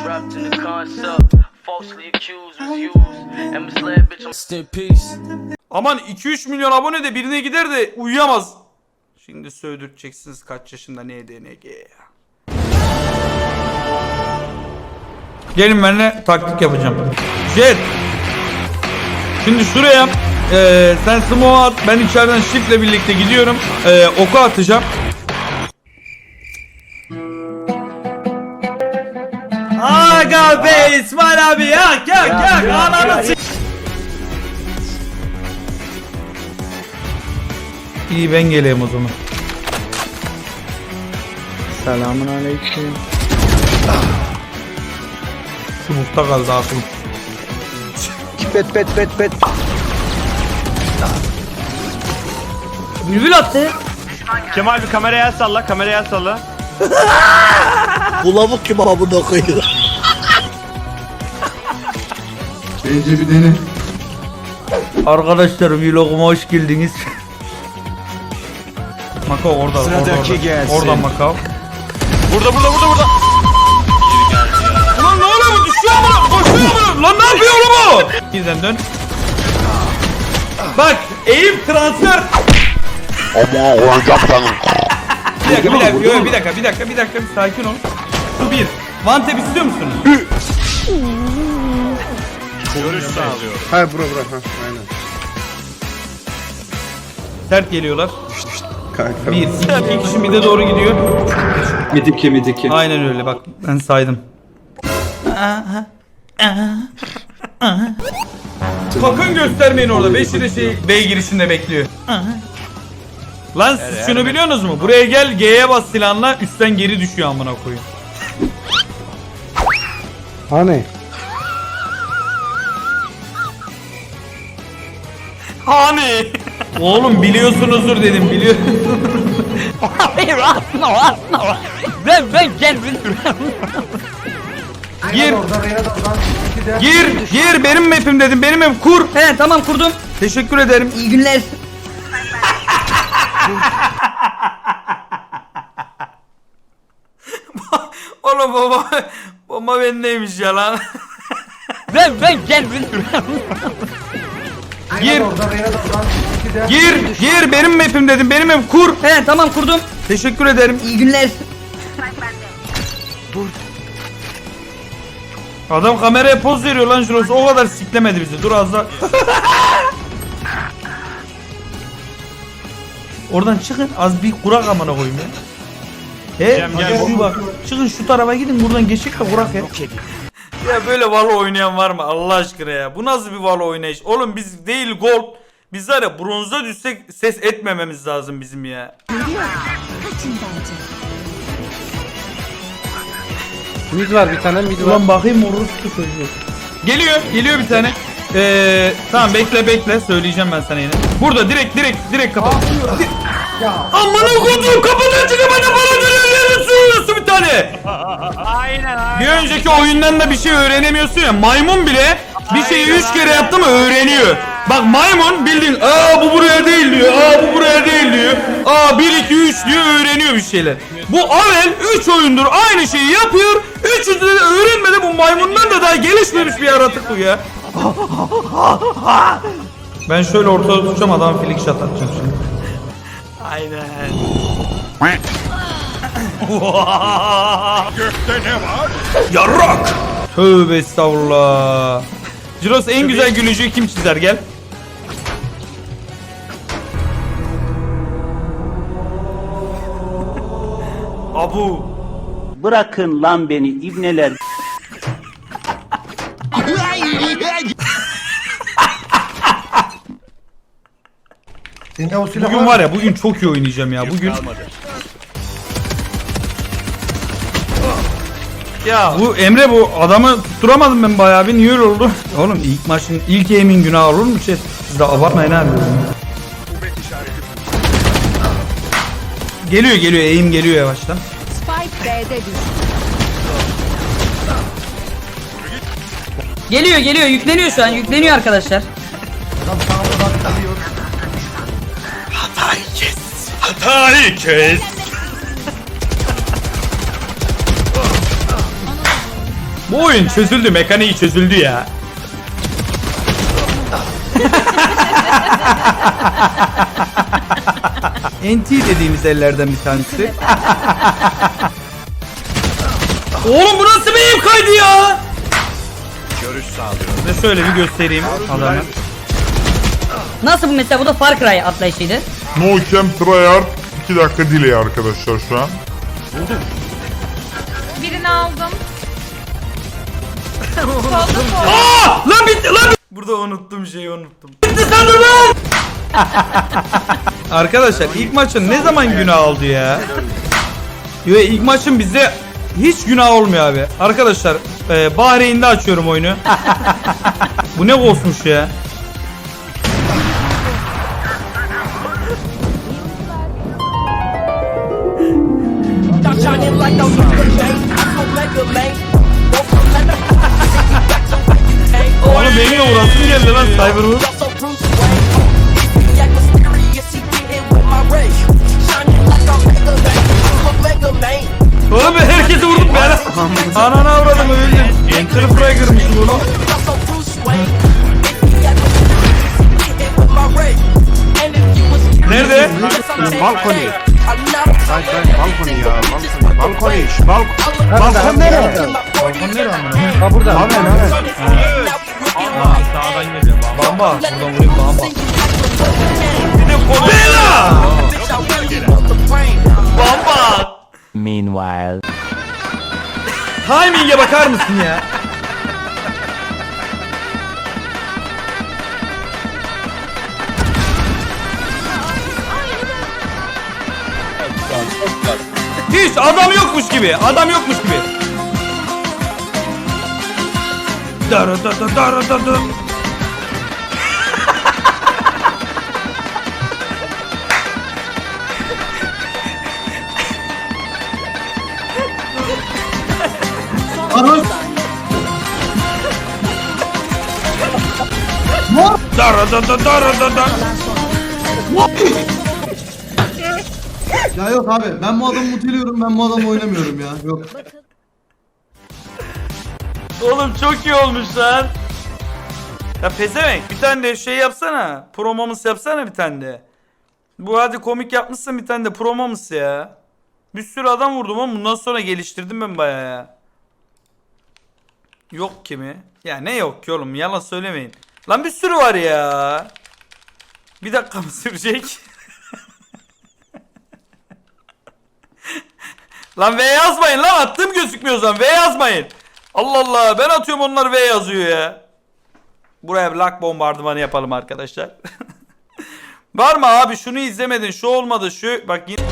Trapped in the concept, falsely accused, was used, and misled, bitch. I'm Rest in peace. Aman 2-3 milyon abone de birine gider de uyuyamaz. Şimdi sövdürteceksiniz kaç yaşında ne DNG ya. Gelin benimle taktik yapacağım. Jet. Şimdi şuraya eee sen smoke at ben içeriden shiftle birlikte gidiyorum. Eee oku atacağım. Aga be İsmail abi yak yak yak ananı s- İyi ben geleyim o zaman. Selamun aleyküm. Smoke'ta kaldı aklım. Pet pet pet pet. Bülbül attı. Kemal bir kameraya el salla, kameraya el salla. Bu lavuk kim amına koyuyor? Bence bir dene. Arkadaşlar vloguma hoş geldiniz. Makao orada. Sıradaki orada, orada. gelsin. Oradan Makao. Burada, burada, burada, burada. Ulan ne oluyor bu? Düşüyor mu? Koşuyor mu? Lan ne yapıyor oğlum bu? Birden dön. Bak eğim transfer. Ama oyuncaktan Bir dakika bir dakika bir dakika bir dakika bir dakika bir sakin ol. Bu bir. One tap istiyor musunuz? Görüş sağlıyor. Ha bura bura ha aynen. Sert geliyorlar. Kanka. Bir, iki, iki kişi mide doğru gidiyor. Midiki midiki. Aynen öyle bak ben saydım. Sakın göstermeyin orada. Beşi de şey B girişinde bekliyor. Lan siz şunu biliyorsunuz mu? Buraya gel G'ye bas silahla üstten geri düşüyor amına koyayım. Hani? Hani? Oğlum biliyorsunuzdur dedim biliyor. Ben ben kendim. Gir. Gir, gir benim map'im dedim. Benim map kur. He tamam kurdum. Teşekkür ederim. İyi günler. Oğlum baba bomba bendeymiş ya lan. Ben ben kendim. Gir. Gir, gir benim map'im dedim. Benim map kur. He tamam kurdum. Teşekkür ederim. İyi günler. Adam kameraya poz veriyor lan şurası. O kadar siklemedi bizi. Dur az daha. Oradan çıkın. Az bir kurak amına koyayım ya. He, Cem, gel. bak. Çıkın şu tarafa gidin buradan geçik de kurak ya. Ya böyle Valo oynayan var mı Allah aşkına ya? Bu nasıl bir Valo oynayış? Oğlum biz değil gold. Biz var ya bronza düşsek ses etmememiz lazım bizim ya. Mid var bir tane mid var. Ulan bakayım orospu çocuğu. Geliyor, geliyor bir tane. Ee, tamam bekle bekle söyleyeceğim ben sana yine. Burada direkt direkt direkt kapat. Aman okudum kapıdan çıkıp bana para veriyorsun tane. Aynen aynen. Bir önceki oyundan da bir şey öğrenemiyorsun ya. Maymun bile bir şeyi üç kere yaptı mı öğreniyor. Bak maymun bildiğin aa bu buraya değil diyor. Aa bu buraya değil diyor. Aa 1 2 3 diyor öğreniyor bir şeyler. Bu Avel 3 oyundur aynı şeyi yapıyor. Üçünde de öğrenmedi bu maymundan da daha gelişmemiş bir yaratık bu ya. Ben şöyle ortada tutacağım adam flick shot atacağım şimdi. Aynen. Gökte ne var? Yarrak! Tövbe estağfurullah. Ciros en güzel gülücüğü kim çizer gel. Abu. Bırakın lan beni ibneler. Bugün var ya bugün çok iyi oynayacağım ya bugün. Ya bu Emre bu adamı tutturamadım ben bayağı bir niye öyle oldu? Oğlum ilk maçın ilk emin günah olur mu şey? Siz de abartmayın abi. Geliyor geliyor eğim geliyor yavaştan. Spike B'de düştü. Geliyor geliyor yükleniyor şu an yükleniyor arkadaşlar. Hatayı kes. Bu oyun çözüldü, mekaniği çözüldü ya. NT dediğimiz ellerden bir tanesi. Oğlum bu nasıl bir ev kaydı ya? Görüş sağlıyor. Ve şöyle bir göstereyim adamı. Nasıl bu mesela bu da Far Cry atlayışıydı. No Camp Tryhard 2 dakika delay arkadaşlar şu an. Birini aldım. Aa! Lan bitti lan bitti. Burada unuttum şeyi unuttum. Bitti sandım lan. Arkadaşlar ilk maçın ne zaman günah oldu ya? Yo ilk maçın bize hiç günah olmuyor abi. Arkadaşlar e, Bahreyn'de açıyorum oyunu. Bu ne ghostmuş ya? Geldi lan Cyberwood. Oğlum ben herkesi vurdum ben. Ananı avradım öldüm. Enter Fry kırmışım oğlum. Nerede? Balkoni. Hayır hayır balkoni ya. Balkoni. Balkoni. Balk balkon nerede? Balkon nerede amına? Ha burada. Abi abi. Bamba. Buradan vurayım bamba. Bela! Bamba! Meanwhile. Timing'e bakar mısın ya? Hiç adam yokmuş gibi. Adam yokmuş gibi. Dara da da dara da da. Dara da da dara da da. Ya yok abi ben bu adamı muteliyorum ben bu adamı oynamıyorum ya. Yok. Oğlum çok iyi olmuş lan. Ya pezevenk bir tane de şey yapsana. Promomuz yapsana bir tane de. Bu hadi komik yapmışsın bir tane de promomuz ya. Bir sürü adam vurdum ama bundan sonra geliştirdim ben bayağı ya. Yok kimi? Ya ne yok ki oğlum yalan söylemeyin. Lan bir sürü var ya. Bir dakika mı sürecek? lan V yazmayın lan attım gözükmüyor zaman V yazmayın. Allah Allah ben atıyorum onlar V yazıyor ya. Buraya bir lak bombardımanı yapalım arkadaşlar. var mı abi şunu izlemedin şu olmadı şu bak yine...